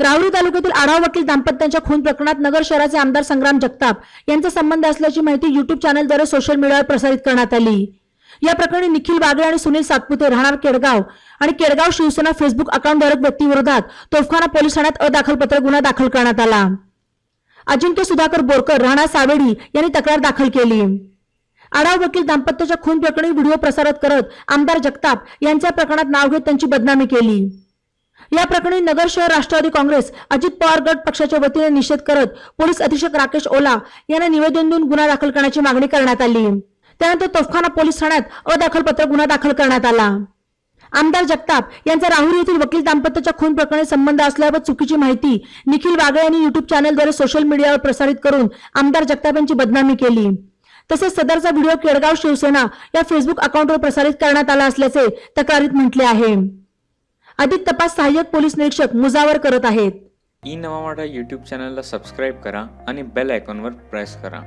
राहुरी तालुक्यातील आढाव वकील दाम्पत्याच्या खून प्रकरणात नगर शहराचे आमदार संग्राम जगताप यांचा संबंध असल्याची माहिती युट्यूब चॅनलद्वारे सोशल मीडियावर प्रसारित करण्यात आली. या प्रकरणी निखिल बागळे आणि सुनील सातपुते राहणार केडगाव आणि केडगाव शिवसेना फेसबुक अकाउंटधारक व्यक्तीविरोधात तोफखाना पोलीस ठाण्यात अदाखलपत्र गुन्हा दाखल करण्यात आला. अजिंक्य सुधाकर बोरकर राहणार सावेडी यांनी तक्रार दाखल केली. आढाव वकील दाम्पत्याच्या खून प्रकरणी व्हिडिओ प्रसारित करत आमदार जगताप यांच्या प्रकरणात नाव घेत त्यांची बदनामी केली. या प्रकरणी नगर शहर राष्ट्रवादी काँग्रेस अजित पवार गट पक्षाच्या वतीने निषेध करत पोलीस अधीक्षक राकेश ओला यांना निवेदन देऊन गुन्हा दाखल करण्याची मागणी करण्यात आली. त्यानंतर तोफखाना पोलीस ठाण्यात अदाखलपत्र गुन्हा दाखल करण्यात आला. आमदार जगताप यांचा राहुरी येथील वकील दाम्पत्याच्या खून प्रकरणी संबंध असल्याबाबत चुकीची माहिती निखिल वागळे यांनी युट्यूब चॅनलद्वारे सोशल मीडियावर प्रसारित करून आमदार जगताप यांची बदनामी केली. तसेच सदरचा व्हिडिओ केडगाव शिवसेना या फेसबुक अकाउंटवर प्रसारित करण्यात आला असल्याचे तक्रारीत म्हटले आहे. अधिक तपास सहाय्यक पोलीस निरीक्षक मुजावर करत आहेत. ई नवा मराठा यूट्यूब चॅनलला सबस्क्राईब करा आणि बेल आयकॉनवर प्रेस करा.